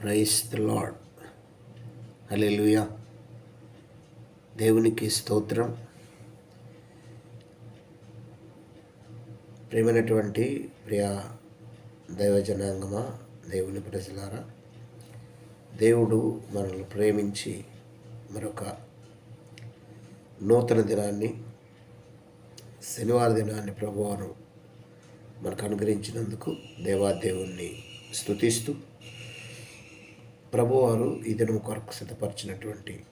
Price the lord hallelujah దేవునికి స్తోత్రం. ప్రేమైనటువంటి ప్రియ దైవజనాంగమా దేవుని ప్రజలారా దేవుడు మనల్ని ప్రేమించి మరొక నూతన దినాన్ని శనివార దినాన్ని ప్రభువారు మనకు అనుగ్రహించినందుకు దేవాదేవుణ్ణి స్థుతిస్తూ ప్రభువారు ఈ దినం కొరకు సిద్ధపరిచినటువంటి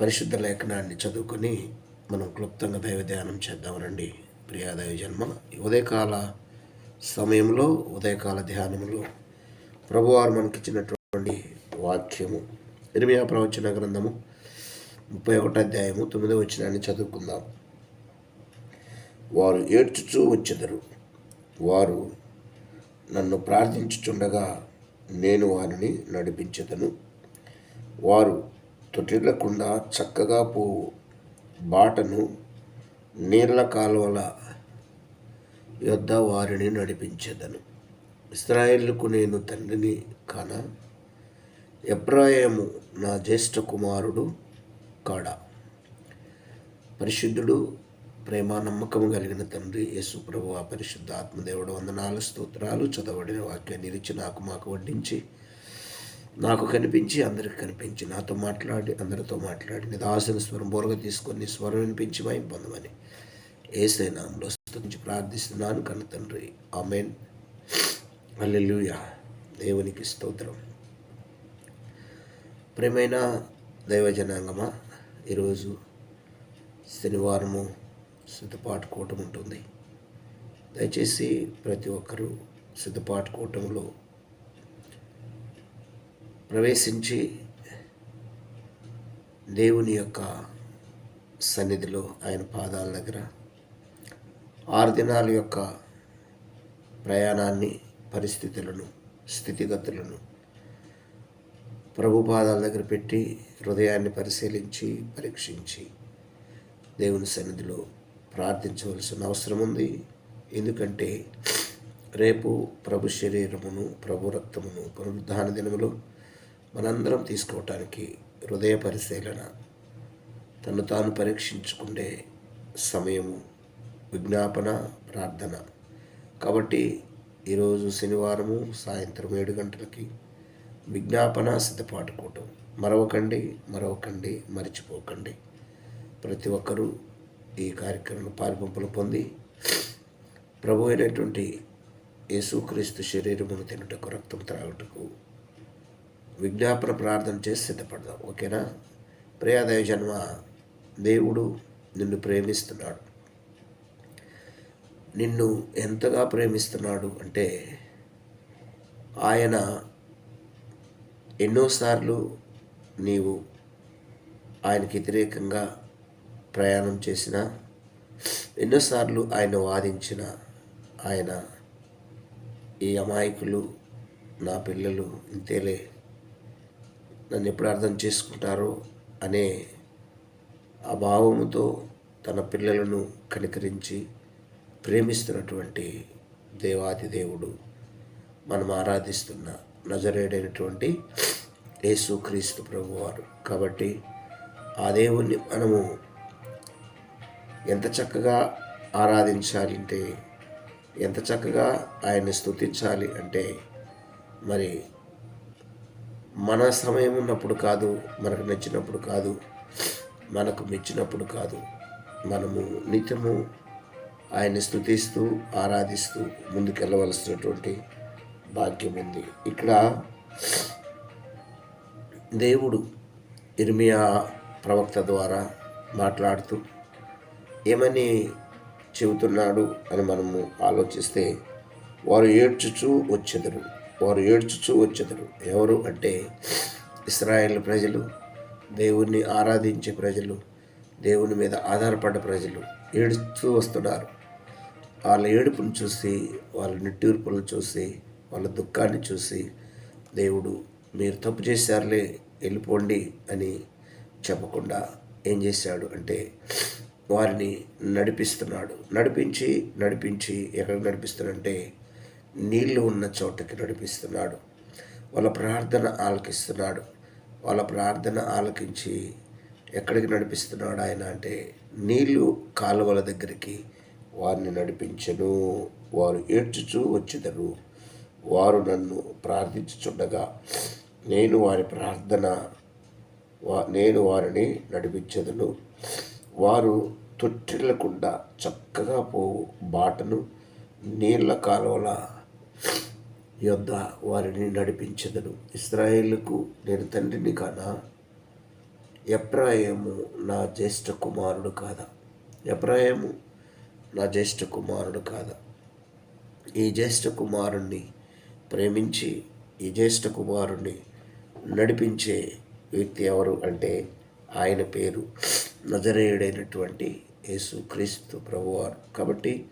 పరిశుద్ధ లేఖనాన్ని చదువుకొని మనం క్లుప్తంగా దైవ ధ్యానం చేద్దామనండి. ప్రియా దైవ జన్మ ఉదయకాల సమయంలో ఉదయకాల ధ్యానంలో ప్రభువారు మనకిచ్చినటువంటి వాక్యము ఇరిమియా ప్రవచన గ్రంథము ముప్పై ఒకటి అధ్యాయము తొమ్మిదో వచ్చినాన్ని చదువుకుందాం. వారు ఏడ్చుచూ వచ్చెదరు. వారు నన్ను ప్రార్థించుచుండగా నేను వారిని నడిపించదను. వారు తొట్టిల్లకుండా చక్కగా పోవు. బాటను నీళ్ళ కాలువల యొద్ద వారిని నడిపించదను. ఇస్రాయేళ్ళకు నేను తండ్రిని కాన? ఎప్రాయము నా జ్యేష్ఠ కుమారుడు కాడా? పరిశుద్ధుడు ప్రేమ నమ్మకం కలిగిన తండ్రి యేసు ప్రభు ఆ పరిశుద్ధ ఆత్మదేవుడు వందనాలు స్తోత్రాలు చదవడిన వాక్యాన్ని ఇచ్చి నాకు మాకు వడ్డించి నాకు కనిపించి అందరికి కనిపించి నాతో మాట్లాడి అందరితో మాట్లాడి నిదాసన స్వరం బోరగా తీసుకొని స్వరం వినిపించి మై పొందమని ఏసై స్థుతించి ప్రార్థిస్తున్నాను కన్న తండ్రి. ఆమెన్. హల్లెలూయా. దేవునికి స్తోత్రం. ప్రేమైన దైవజనాంగమా ఈరోజు శనివారము సిద్ధపాటు కూటం ఉంటుంది. దయచేసి ప్రతి ఒక్కరూ సిద్ధపాటు కూటంలో ప్రవేశించి దేవుని యొక్క సన్నిధిలో ఆయన పాదాల దగ్గర ఆరు దినాల యొక్క ప్రయాణాన్ని పరిస్థితులను స్థితిగతులను ప్రభు పాదాల దగ్గర పెట్టి హృదయాన్ని పరిశీలించి పరీక్షించి దేవుని సన్నిధిలో ప్రార్థించవలసిన అవసరం ఉంది. ఎందుకంటే రేపు ప్రభు శరీరమును ప్రభు రక్తమును పునరుద్ధాన దినములో మనందరం తీసుకోవటానికి హృదయ పరిశీలన తను తాను పరీక్షించుకునే సమయము విజ్ఞాపన ప్రార్థన. కాబట్టి ఈరోజు శనివారము సాయంత్రం ఏడు గంటలకి విజ్ఞాపన సిద్ధపాటు కూటం. మరవకండి మరవకండి మర్చిపోకండి. ప్రతి ఒక్కరూ ఈ కార్యక్రమంలో పాల్పంపులు పొంది ప్రభు అయినటువంటి యేసుక్రీస్తు శరీరమును తినుటకు రక్తం త్రాగుటకు విజ్ఞాపన ప్రార్థన చేసి సిద్ధపడదాం. ఓకేనా? ప్రియాదయ జన్మ దేవుడు నిన్ను ప్రేమిస్తున్నాడు. నిన్ను ఎంతగా ప్రేమిస్తున్నాడు అంటే ఆయన ఎన్నోసార్లు నీవు ఆయనకి వ్యతిరేకంగా ప్రయాణం చేసిన ఎన్నోసార్లు ఆయన వాదించిన ఆయన ఈ అమాయకులు నా పిల్లలు ఇంతేలే నన్ను ఎప్పుడు అర్థం చేసుకుంటారో అనే ఆ భావముతో తన పిల్లలను కనికరించి ప్రేమిస్తున్నటువంటి దేవాది దేవుడు మనం ఆరాధిస్తున్న నజరేడైనటువంటి యేసుక్రీస్తు ప్రభువారు. కాబట్టి ఆ దేవుణ్ణి మనము ఎంత చక్కగా ఆరాధించాలి అంటే ఎంత చక్కగా ఆయన్ని స్థుతించాలి అంటే మరి మన సమయం ఉన్నప్పుడు కాదు మనకు నచ్చినప్పుడు కాదు మనకు మెచ్చినప్పుడు కాదు మనము నిత్యము ఆయన్ని స్థుతిస్తూ ఆరాధిస్తూ ముందుకెళ్ళవలసినటువంటి భాగ్యం ఉంది. ఇక్కడ దేవుడు ఇర్మియా ప్రవక్త ద్వారా మాట్లాడుతూ ఏమని చెబుతున్నాడు అని మనము ఆలోచిస్తే వారు ఏడ్చుచూ వచ్చెదరు. వారు ఏడ్చుచూ వచ్చెదరు. ఎవరు అంటే ఇస్రాయేల్ ప్రజలు దేవుణ్ణి ఆరాధించే ప్రజలు దేవుని మీద ఆధారపడ్డ ప్రజలు ఏడుస్తూ వస్తున్నారు. వాళ్ళ ఏడుపును చూసి వాళ్ళ నిట్టూర్పులను చూసి వాళ్ళ దుఃఖాన్ని చూసి దేవుడు మీరు తప్పు చేశారులే వెళ్ళిపోండి అని చెప్పకుండా ఏం చేశాడు అంటే వారిని నడిపిస్తున్నాడు. నడిపించి నడిపించి ఎక్కడికి నడిపిస్తున్నాడంటే నీళ్ళు ఉన్న చోటకి నడిపిస్తున్నాడు. వాళ్ళ ప్రార్థన ఆలకిస్తున్నాడు. వాళ్ళ ప్రార్థన ఆలకించి ఎక్కడికి నడిపిస్తున్నాడు ఆయన అంటే నీళ్ళు కాలువల దగ్గరికి వారిని నడిపించను. వారు ఏడ్చుచూ వచ్చేదరు. వారు నన్ను ప్రార్థించుచుండగా నేను వారి ప్రార్థన వా నేను వారిని నడిపించదును. వారు తొట్టిల్లకుండా చక్కగా పోవు. బాటను నీళ్ళ కాలువల యొద్ద వారిని నడిపించదును. ఇస్రాయేళ్ళకు నేను తండ్రిని కాదా ఎప్రాయము నా జ్యేష్ఠ కుమారుడు కాదా? ఎప్రాయము నా జ్యేష్ఠ కుమారుడు కాదా? ఈ జ్యేష్ఠ కుమారుణ్ణి ప్రేమించి ఈ జ్యేష్ఠ కుమారుణ్ణి నడిపించే వ్యక్తి ఎవరు అంటే ఆయన పేరు నజరేయుడైనటువంటి యేసు క్రీస్తు ప్రభువారు. కాబట్టి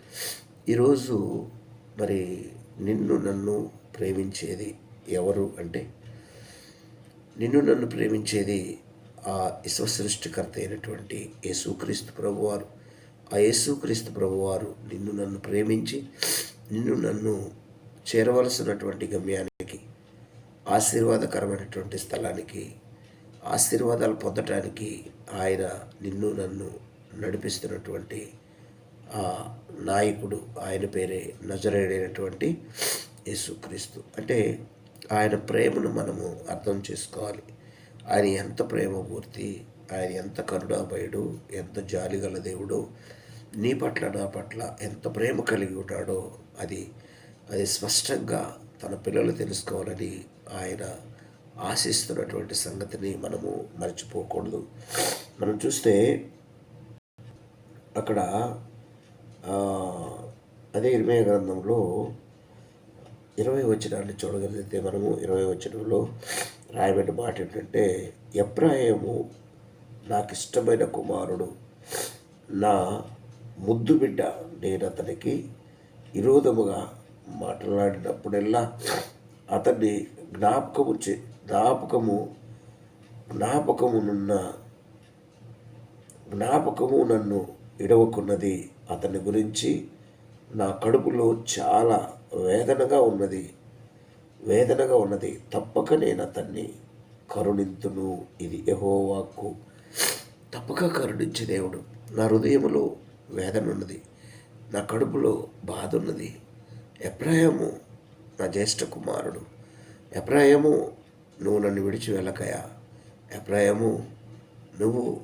ఈరోజు మరి నిన్ను నన్ను ప్రేమించేది ఎవరు అంటే నిన్ను నన్ను ప్రేమించేది ఆ విశ్వసృష్టికర్త అయినటువంటి యేసుక్రీస్తు ప్రభువారు. ఆ యేసుక్రీస్తు ప్రభువారు నిన్ను నన్ను ప్రేమించి నిన్ను నన్ను చేరవలసినటువంటి గమ్యానికి ఆశీర్వాదకరమైనటువంటి స్థలానికి ఆశీర్వాదాలు పొందటానికి ఆయన నిన్ను నన్ను నడిపిస్తున్నటువంటి ఆ నాయకుడు ఆయన పేరే నజరేడైనటువంటి యేసుక్రీస్తు. అంటే ఆయన ప్రేమను మనము అర్థం చేసుకోవాలి. ఆయన ఎంత ప్రేమమూర్తి ఆయన ఎంత కరుణాభయుడు ఎంత జాలిగల దేవుడు నీ పట్ల నా పట్ల ఎంత ప్రేమ కలిగి ఉన్నాడో అది అది స్పష్టంగా తన పిల్లలు తెలుసుకోవాలని ఆయన ఆశిస్తున్నటువంటి సంగతిని మనము మర్చిపోకూడదు. మనం చూస్తే అక్కడ అదే ఇరవై గ్రంథంలో ఇరవై వచనాన్ని చూడగలిగితే మనము ఇరవై వచ్చినంలో రాయబడిన మాట ఏంటంటే ఎప్రాయము నాకు ఇష్టమైన కుమారుడు నా ముద్దు బిడ్డ నేను అతనికి విరోధముగా మాట్లాడినప్పుడెల్లా అతన్ని జ్ఞాపకము చే జ్ఞాపకము జ్ఞాపకమునున్న జ్ఞాపకము నన్ను ఇడవకున్నది అతని గురించి నా కడుపులో చాలా వేదనగా ఉన్నది. వేదనగా ఉన్నది. తప్పక నేను అతన్ని కరుణింతును. ఇది యహోవాకు తప్పక కరుణించే దేవుడు. నా హృదయములో వేదన ఉన్నది నా కడుపులో బాధ ఉన్నది ఎప్రాయము నా జ్యేష్ఠ కుమారుడు. ఎప్రాయము నువ్వు నన్ను విడిచి వెళ్ళకయా? ఎప్రాయము నువ్వు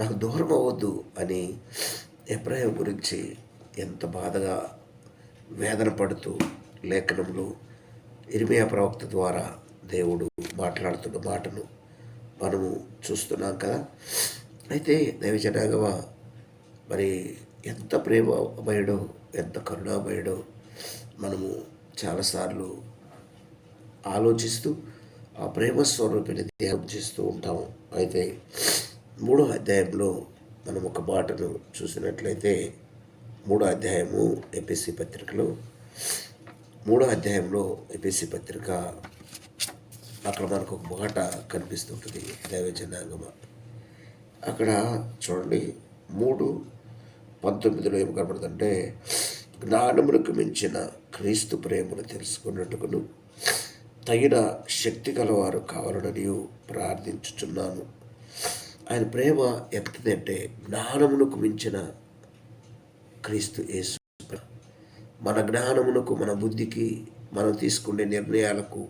నాకు దూరం అవ్వద్దు అని ఎబ్రాహిం గురించి ఎంత బాధగా వేదన పడుతూ లేఖనంలో ఇరిమియా ప్రవక్త ద్వారా దేవుడు మాట్లాడుతున్న మాటను మనము చూస్తున్నాం కదా. అయితే దైవజనాగవ మరి ఎంత ప్రేమమయుడో ఎంత కరుణామయుడో మనము చాలాసార్లు ఆలోచిస్తూ ఆ ప్రేమ స్వరూపిని ధ్యానం చేస్తూ ఉంటాము. అయితే మూడో అధ్యాయంలో మనం ఒక మాటను చూసినట్లయితే మూడో అధ్యాయము ఎపిసి పత్రికలో మూడో అధ్యాయంలో ఎపిసి పత్రిక అక్కడ మనకు ఒక మాట కనిపిస్తుంటుంది. దైవజనాంగమ. అక్కడ చూడండి మూడు పంతొమ్మిదిలో ఏం కనబడుతుందంటే జ్ఞానములకు మించిన క్రీస్తు ప్రేమను తెలుసుకున్నట్టుకును తగిన శక్తి గలవారు కావాలని ప్రార్థించుచున్నాను. ఆయన ప్రేమ ఎంతదంటే జ్ఞానమునకు మించిన క్రీస్తు యేసు. మన జ్ఞానమునకు మన బుద్ధికి మనం తీసుకునే నిర్ణయాలకు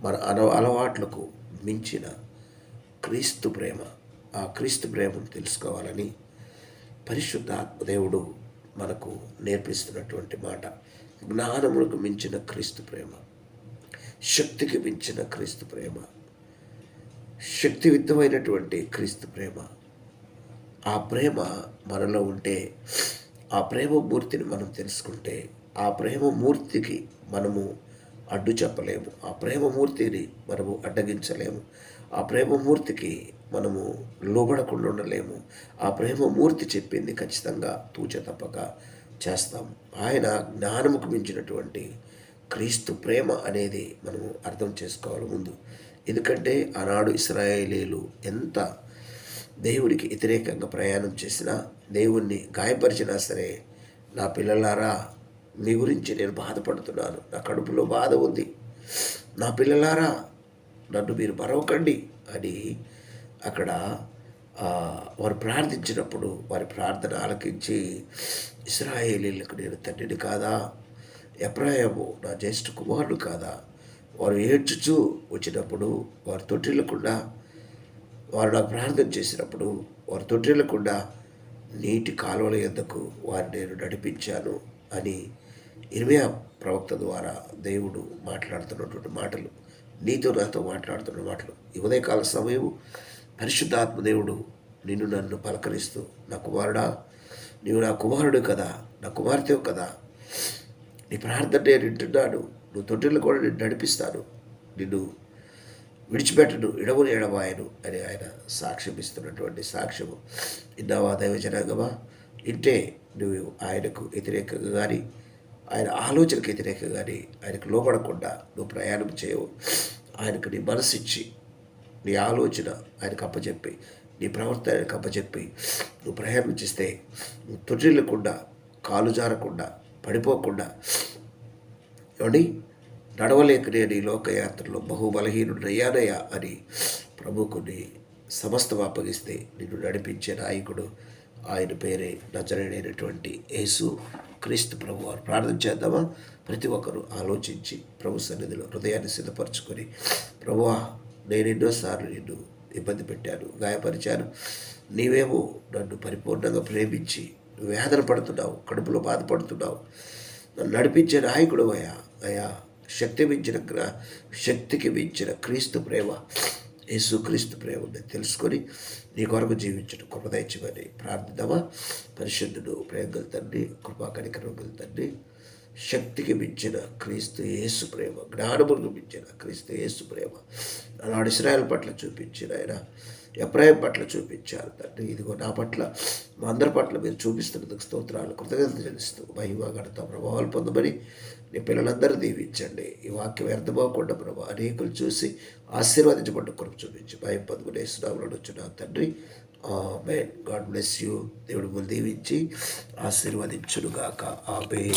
మన అన అలవాట్లకు మించిన క్రీస్తు ప్రేమ. ఆ క్రీస్తు ప్రేమను తెలుసుకోవాలని పరిశుద్ధ దేవుడు మనకు నేర్పిస్తున్నటువంటి మాట. జ్ఞానములకు మించిన క్రీస్తు ప్రేమ. శక్తికి మించిన క్రీస్తు ప్రేమ. శక్తియుక్తమైనటువంటి క్రీస్తు ప్రేమ. ఆ ప్రేమ మనలో ఉంటే ఆ ప్రేమ మూర్తిని మనం తెలుసుకుంటే ఆ ప్రేమ మూర్తికి మనము అడ్డు చెప్పలేము. ఆ ప్రేమ మూర్తిని మనము అడ్డగించలేము. ఆ ప్రేమ మూర్తికి మనము లోబడకుండా ఉండలేము. ఆ ప్రేమ మూర్తి చెప్పింది ఖచ్చితంగా తూచ తప్పక చేస్తాం. ఆయన జ్ఞానముకు మించినటువంటి క్రీస్తు ప్రేమ అనేది మనము అర్థం చేసుకోవాలి ముందు. ఎందుకంటే ఆనాడు ఇస్రాయేలీలు ఎంత దేవుడికి వ్యతిరేకంగా ప్రయాణం చేసినా దేవుణ్ణి గాయపరిచినా సరే నా పిల్లలారా మీ గురించి నేను బాధపడుతున్నాను. నా కడుపులో బాధ ఉంది. నా పిల్లలారా నన్ను మీరు మరవకండి అని అక్కడ వారు ప్రార్థించినప్పుడు వారి ప్రార్థన ఆలకించి ఇస్రాయేలీలకు నేను తండ్రిని కాదా? ఎప్రాయము నా జ్యేష్ఠ కుమారుడు కాదా? వారు ఏడ్చుచూ వచ్చినప్పుడు వారు తొట్టిల్లకుండా వారు నాకు ప్రార్థన చేసినప్పుడు వారు తొట్టిల్లకుండా నీటి కాలువల ఎందుకు వారిని నేను నడిపించాను అని ఇరవై ప్రవక్త ద్వారా దేవుడు మాట్లాడుతున్నటువంటి మాటలు నీతో నాతో మాట్లాడుతున్న మాటలు. ఈ ఉదయకాల సమయం పరిశుద్ధాత్మ దేవుడు నిన్ను నన్ను పలకరిస్తూ నా కుమారుడా నీవు నా కుమారుడు కదా నా కుమార్తె కదా నీ ప్రార్థన నేను వింటున్నాను నువ్వు తొట్టిల్లు కూడా నేను నడిపిస్తాను. నిన్ను విడిచిపెట్టను ఇడవని ఎడవాయను అని ఆయన సాక్ష్యం ఇస్తున్నటువంటి సాక్ష్యము. ఇన్నావా దైవజనాంగమా? ఇంటే నువ్వు ఆయనకు వ్యతిరేకంగా కానీ ఆయన ఆలోచనకు వ్యతిరేకంగా కానీ ఆయనకు లోపడకుండా నువ్వు ప్రయాణం చేయవు. ఆయనకు నీ మనసు ఇచ్చి నీ ఆలోచన ఆయనకు అప్పచెప్పి నీ ప్రవర్తన ఆయనకు అప్పచెప్పి నువ్వు ప్రయాణం చేస్తే నువ్వు తొట్టిల్లకుండా కాలు జారకుండా పడిపోకుండా ఏమండి? నడవలేక నేను ఈ లోకయాత్రలో బహుబలహీనుడయ్యానయ్యా అని ప్రభుకుని సమస్తం అప్పగిస్తే నిన్ను నడిపించే నాయకుడు ఆయన పేరే నజరైనటువంటి యేసు క్రీస్తు ప్రభు వారు. ప్రార్థన చేద్దామా? ప్రతి ఒక్కరూ ఆలోచించి ప్రభు సన్నిధిలో హృదయాన్ని సిద్ధపరచుకొని ప్రభువా నేను ఎన్నోసార్లు నిన్ను ఇబ్బంది పెట్టాను గాయపరిచాను. నీవేమో నన్ను పరిపూర్ణంగా ప్రేమించి నువ్వు వేదన పడుతున్నావు కడుపులో బాధపడుతున్నావు. నన్ను నడిపించే నాయకుడు అయ్యా అయ్యా శక్తి మించిన శక్తికి మించిన క్రీస్తు ప్రేమ యేసు క్రీస్తు ప్రేమని తెలుసుకొని నీ కొరకు జీవించడం కృపదయచమని ప్రార్థిద్దామా. పరిశుద్ధుడు ప్రేమ తండ్రి కృపా కనికరం తండ్రి శక్తికి మించిన క్రీస్తు యేసు ప్రేమ జ్ఞానములకు మించిన క్రీస్తు యేసు ప్రేమ. అలాంటి ఇస్రాయల్ పట్ల చూపించిన ఆయన ఎప్రాయం పట్ల చూపించారు తండ్రి. ఇదిగో నా పట్ల మా అందరి పట్ల మీరు చూపిస్తున్నందుకు స్తోత్రాలు కృతజ్ఞత చెల్లిస్తూ మహిమ గడత ప్రభావాలు పొందమని నీ పిల్లలందరూ దీవించండి. ఈ వాక్యం వ్యర్థమవకుండా ప్రభు అనేకులు చూసి ఆశీర్వదించబడ్డ కొరకు చూపించి. భయం పొందుకునే సునాములను వచ్చిన తండ్రి. May God bless you. దేవుడు దీవించి ఆశీర్వదించునుగాక. ఆమె